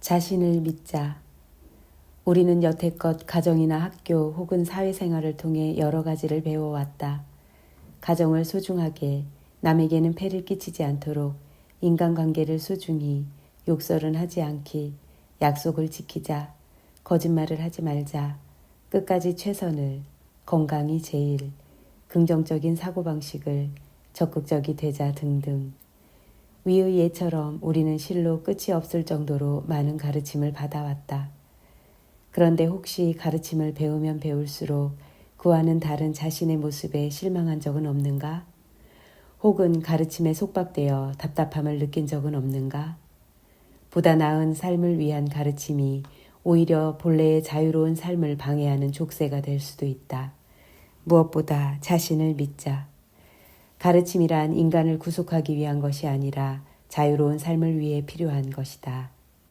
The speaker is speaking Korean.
자신을 믿자. 우리는 여태껏 가정이나 학교 혹은 사회생활을 통해 여러 가지를 배워왔다. 가정을 소중하게, 남에게는 폐를 끼치지 않도록 인간관계를 소중히, 욕설은 하지 않기, 약속을 지키자, 거짓말을 하지 말자, 끝까지 최선을, 건강이 제일, 긍정적인 사고방식을, 적극적이 되자 등등. 위의 예처럼 우리는 실로 끝이 없을 정도로 많은 가르침을 받아왔다. 그런데 혹시 가르침을 배우면 배울수록 그와는 다른 자신의 모습에 실망한 적은 없는가? 혹은 가르침에 속박되어 답답함을 느낀 적은 없는가? 보다 나은 삶을 위한 가르침이 오히려 본래의 자유로운 삶을 방해하는 족쇄가 될 수도 있다. 무엇보다 자신을 믿자. 가르침이란 인간을 구속하기 위한 것이 아니라 자유로운 삶을 위해 필요한 것이다.